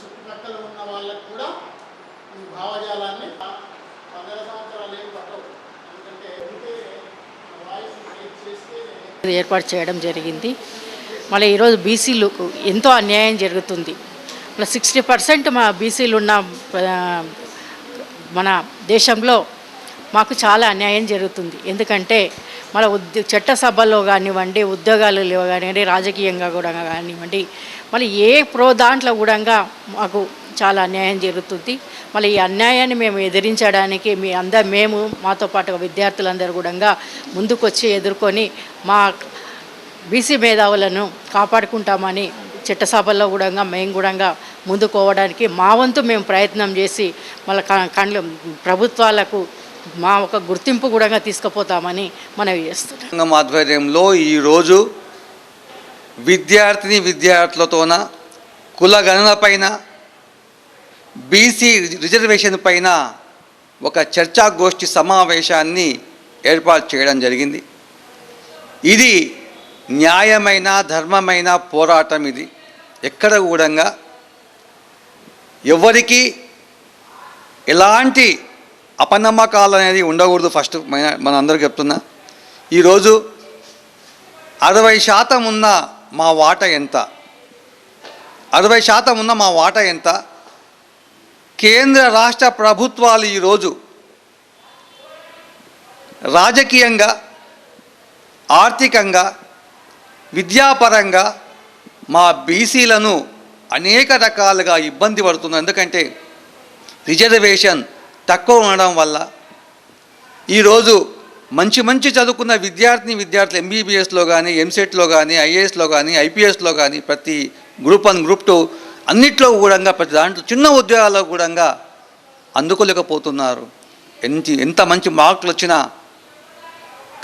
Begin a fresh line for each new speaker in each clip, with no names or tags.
చుట్టుపక్కల ఉన్న వాళ్ళకు కూడా ఈ భావజాలాన్ని వందల సంవత్సరాలు ఏం పట్టవు. ఎందుకంటే చేస్తే
ఏర్పాటు చేయడం జరిగింది. మళ్ళీ ఈరోజు బీసీలకు ఎంతో అన్యాయం జరుగుతుంది. మళ్ళీ సిక్స్టీ పర్సెంట్ మా బీసీలు ఉన్న మన దేశంలో మాకు చాలా అన్యాయం జరుగుతుంది. ఎందుకంటే మన ఉద్య చట్టసభలో కానివ్వండి ఉద్యోగాలలో కానివ్వండి రాజకీయంగా కూడా కానివ్వండి మళ్ళీ ఏ ప్రో దాంట్లో కూడా మాకు చాలా అన్యాయం జరుగుతుంది. మళ్ళీ ఈ అన్యాయాన్ని మేము ఎదిరించడానికి మీ అందరు మేము మాతో పాటు విద్యార్థులందరూ కూడా ముందుకొచ్చి ఎదుర్కొని మా బీసీ మేధావులను కాపాడుకుంటామని చట్టసభల్లో కూడా మేము కూడా ముందుకోవడానికి మా వంతు మేము ప్రయత్నం చేసి మళ్ళీ కండ్లు ప్రభుత్వాలకు మా ఒక గుర్తింపు కూడా తీసుకుపోతామని మనవి చేస్తున్నాం.
ఆధ్వర్యంలో ఈరోజు విద్యార్థిని విద్యార్థులతోన కులగణన పైన బీసీ రిజర్వేషన్ పైన ఒక చర్చాగోష్ఠి సమావేశాన్ని ఏర్పాటు చేయడం జరిగింది. ఇది న్యాయమైన ధర్మమైన పోరాటం ఇది. ఎక్కడ కూడా ఎవరికి ఎలాంటి అపనమ్మకాలు అనేది ఉండకూడదు ఫస్ట్. మన అందరూ చెప్తున్నా. ఈరోజు అరవై శాతం ఉన్న మా వాట ఎంత? అరవై శాతం ఉన్న మా వాట ఎంత? కేంద్ర రాష్ట్ర ప్రభుత్వాలు ఈరోజు రాజకీయంగా ఆర్థికంగా విద్యాపరంగా మా బీసీలను అనేక రకాలుగా ఇబ్బంది పడుతుంది ఎందుకంటే రిజర్వేషన్ తక్కువ ఉండడం వల్ల ఈరోజు మంచి మంచి చదువుకున్న విద్యార్థిని విద్యార్థులు ఎంబీబీఎస్లో కానీ ఎంసెట్లో కానీ ఐఏఎస్లో కానీ ఐపీఎస్లో కానీ ప్రతి గ్రూప్ వన్ గ్రూప్ టూ అన్నిట్లో కూడా ప్రతి దాంట్లో చిన్న ఉద్యోగాల్లో కూడా అందుకోలేకపోతున్నారు. ఎంత ఎంత మంచి మార్కులు వచ్చినా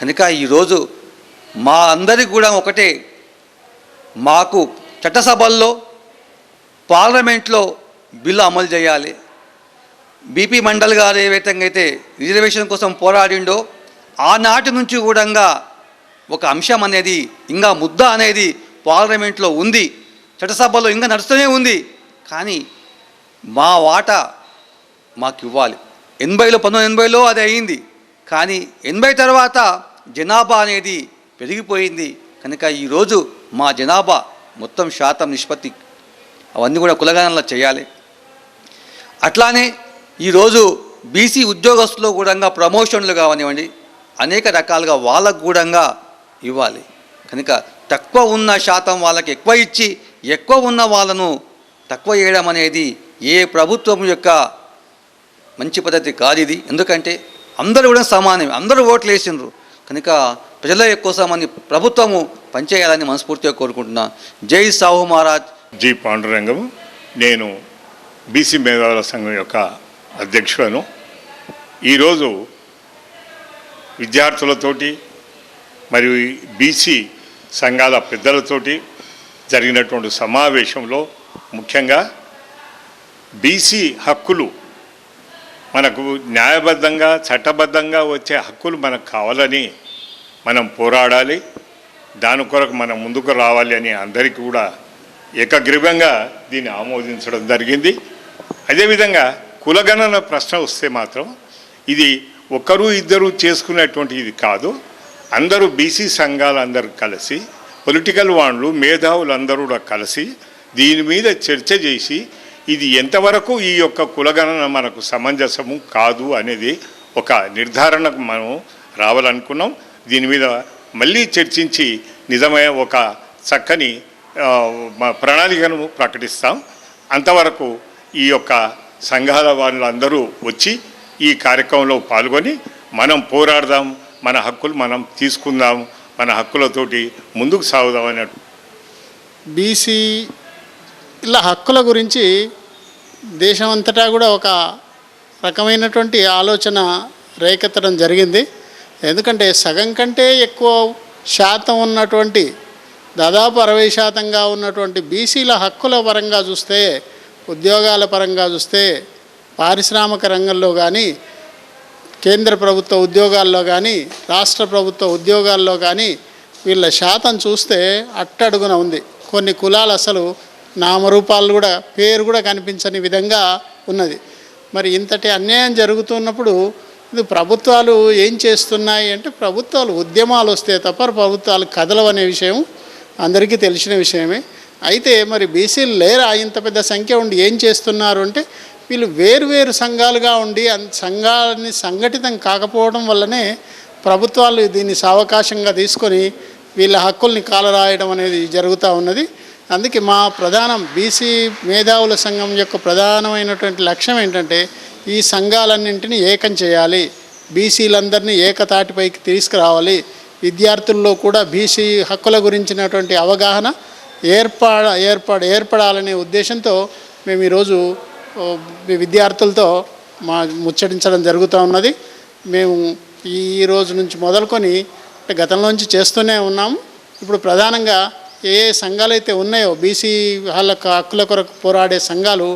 కనుక ఈరోజు మా అందరికి కూడా ఒకటే మాకు చట్టసభల్లో పార్లమెంట్లో బిల్లు అమలు చేయాలి. బీపీ మండల్ గారు ఏ విధంగా అయితే రిజర్వేషన్ కోసం పోరాడిండో ఆనాటి నుంచి కూడా ఒక అంశం అనేది ఇంకా ముద్ద అనేది పార్లమెంట్లో ఉంది. చట్టసభలో ఇంకా నడుస్తూనే ఉంది. కానీ మా వాట మాకు ఇవ్వాలి ఎనభైలో పంతొమ్మిది ఎనభైలో అది అయింది. కానీ ఎనభై తర్వాత జనాభా అనేది పెరిగిపోయింది. కనుక ఈరోజు మా జనాభా మొత్తం శాతం నిష్పత్తి. అవన్నీ కూడా కులగణనలో చేయాలి. అట్లానే ఈరోజు బీసీ ఉద్యోగస్తులు కూడా ప్రమోషన్లు కావనివ్వండి అనేక రకాలుగా వాళ్ళకు కూడా ఇవ్వాలి. కనుక తక్కువ ఉన్న శాతం వాళ్ళకి ఎక్కువ ఇచ్చి ఎక్కువ ఉన్న వాళ్ళను తక్కువ చేయడం అనేది ఏ ప్రభుత్వం యొక్క మంచి పద్ధతి కాదు ఇది. ఎందుకంటే అందరూ కూడా సమానమే అందరూ ఓట్లు వేసినారు కనుక ప్రజల కోసమని ప్రభుత్వము పనిచేయాలని మనస్ఫూర్తిగా కోరుకుంటున్నా. జై సాహు మహారాజ్.
జి పాండురంగం నేను బీసీ మేధావుల సంఘం యొక్క అధ్యక్షులను. ఈరోజు విద్యార్థులతోటి మరియు బీసీ సంఘాల పెద్దలతోటి జరిగినటువంటి సమావేశంలో ముఖ్యంగా బీసీ హక్కులు మనకు న్యాయబద్ధంగా చట్టబద్ధంగా వచ్చే హక్కులు మనకు కావాలని మనం పోరాడాలి. దాని కొరకు మనం ముందుకు రావాలి అని అందరికీ కూడా ఏకగ్రీవంగా దీన్ని ఆమోదించడం జరిగింది. అదేవిధంగా కులగణన ప్రశ్న వస్తే మాత్రం ఇది ఒకరు ఇద్దరు చేసుకునేటువంటి ఇది కాదు. అందరూ బీసీ సంఘాలు అందరూ కలిసి పొలిటికల్ వాళ్ళు మేధావులు అందరూ కూడా కలిసి దీని మీద చర్చ చేసి ఇది ఎంతవరకు ఈ యొక్క కులగణన మనకు సమంజసము కాదు అనేది ఒక నిర్ధారణకు మనం రావాలనుకున్నాం. దీని మీద మళ్ళీ చర్చించి నిజమైన ఒక చక్కని ప్రణాళికను ప్రకటిస్తాం. అంతవరకు ఈ యొక్క సంఘాల వాళ్ళందరూ వచ్చి ఈ కార్యక్రమంలో పాల్గొని మనం పోరాడదాం మన హక్కులు మనం తీసుకుందాం మన హక్కులతోటి ముందుకు సాగుదాం అన్నట్టు.
బీసీ ఇలా హక్కుల గురించి దేశమంతటా కూడా ఒక రకమైనటువంటి ఆలోచన రేకెత్తడం జరిగింది. ఎందుకంటే సగం కంటే ఎక్కువ శాతం ఉన్నటువంటి దాదాపు అరవై శాతంగా ఉన్నటువంటి బీసీల హక్కుల పరంగా చూస్తే ఉద్యోగాల పరంగా చూస్తే పారిశ్రామిక రంగంలో కానీ కేంద్ర ప్రభుత్వ ఉద్యోగాల్లో కానీ రాష్ట్ర ప్రభుత్వ ఉద్యోగాల్లో కానీ వీళ్ళ శాతం చూస్తే అట్టడుగున ఉంది. కొన్ని కులాలు అసలు నామరూపాలు కూడా పేరు కూడా కనిపించని విధంగా ఉన్నది. మరి ఇంతటి అన్యాయం జరుగుతున్నప్పుడు ఇది ప్రభుత్వాలు ఏం చేస్తున్నాయి అంటే ప్రభుత్వాలు ఉద్యమాలు వస్తే తప్ప ప్రభుత్వాలు కదలవనే విషయం అందరికీ తెలిసిన విషయమే. అయితే మరి బీసీలు లేరా? ఇంత పెద్ద సంఖ్య ఉండి ఏం చేస్తున్నారు అంటే వీళ్ళు వేరువేరు సంఘాలుగా ఉండి అన్- సంఘాలని సంఘటితం కాకపోవడం వల్లనే ప్రభుత్వాలు దీన్ని సావకాశంగా తీసుకొని వీళ్ళ హక్కుల్ని కాలరాయడం అనేది జరుగుతూ ఉన్నది. అందుకే మా ప్రధానం బీసీ మేధావుల సంఘం యొక్క ప్రధానమైనటువంటి లక్ష్యం ఏంటంటే ఈ సంఘాలన్నింటినీ ఏకం చేయాలి. బీసీలందరినీ ఏకతాటిపైకి తీసుకురావాలి. విద్యార్థుల్లో కూడా బీసీ హక్కుల గురించినటువంటి అవగాహన ఏర్పాడ ఏర్పడ ఏర్పడాలనే ఉద్దేశంతో మేము ఈరోజు మీ విద్యార్థులతో మా ముచ్చటించడం జరుగుతూ ఉన్నది. మేము ఈ రోజు నుంచి మొదలుకొని గతంలోంచి చేస్తూనే ఉన్నాము ఇప్పుడు ప్రధానంగా ఏ ఏ సంఘాలు అయితే ఉన్నాయో బీసీ వాళ్ళ హక్కుల కొరకు పోరాడే సంఘాలు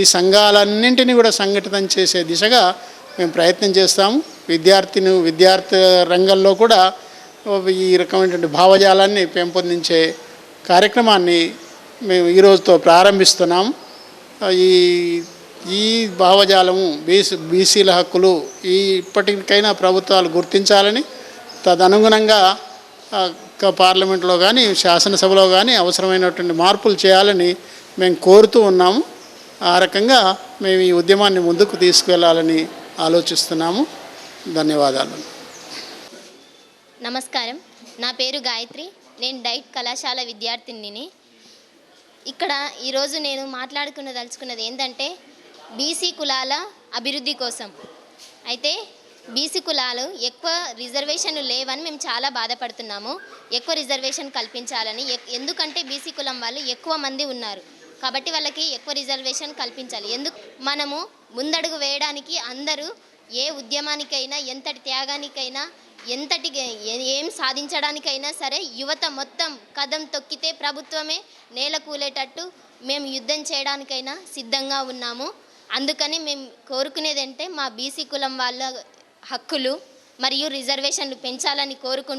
ఈ సంఘాలన్నింటినీ కూడా సంఘటితం చేసే దిశగా మేము ప్రయత్నం చేస్తాము. విద్యార్థిని విద్యార్థి రంగంలో కూడా ఈ రకమైనటువంటి భావజాలాన్ని పెంపొందించే కార్యక్రమాన్ని మేము ఈ రోజుతో ప్రారంభిస్తున్నాం. ఈ ఈ భావజాలము బీసీ బీసీల హక్కులు ఈ ఇప్పటికైనా ప్రభుత్వాలు గుర్తించాలని తదనుగుణంగా పార్లమెంట్లో కానీ శాసనసభలో కానీ అవసరమైనటువంటి మార్పులు చేయాలని మేము కోరుతూ ఉన్నాము. ఆ రకంగా మేము ఈ ఉద్యమాన్ని ముందుకు తీసుకువెళ్ళాలని ఆలోచిస్తున్నాము. ధన్యవాదాలు.
నమస్కారం. నా పేరు గాయత్రి. నేను డైట్ కళాశాల విద్యార్థినిని. ఇక్కడ ఈరోజు నేను మాట్లాడుకున్న దలుచుకున్నది ఏంటంటే బీసీ కులాల అభివృద్ధి కోసం. అయితే బీసీ కులాలు ఎక్కువ రిజర్వేషన్లు లేవని మేము చాలా బాధపడుతున్నాము. ఎక్కువ రిజర్వేషన్ కల్పించాలని. ఎక్- ఎందుకంటే బీసీ కులం వాళ్ళు ఎక్కువ మంది ఉన్నారు. కాబట్టి వాళ్ళకి ఎక్కువ రిజర్వేషన్ కల్పించాలి. ఎందుకు? మనము ముందడుగు వేయడానికి అందరూ ఏ ఉద్యమానికైనా ఎంతటి త్యాగానికైనా ఎంతటి ఏం సాధించడానికైనా సరే యువత మొత్తం కదం తొక్కితే ప్రభుత్వమే నేల కూలేటట్టు మేము యుద్ధం చేయడానికైనా సిద్ధంగా ఉన్నాము. అందుకని మేము కోరుకునేది అంటే మా బీసీ కులం వాళ్ళ హక్కులు మరియు రిజర్వేషన్లు పెంచాలని కోరుకుంటూ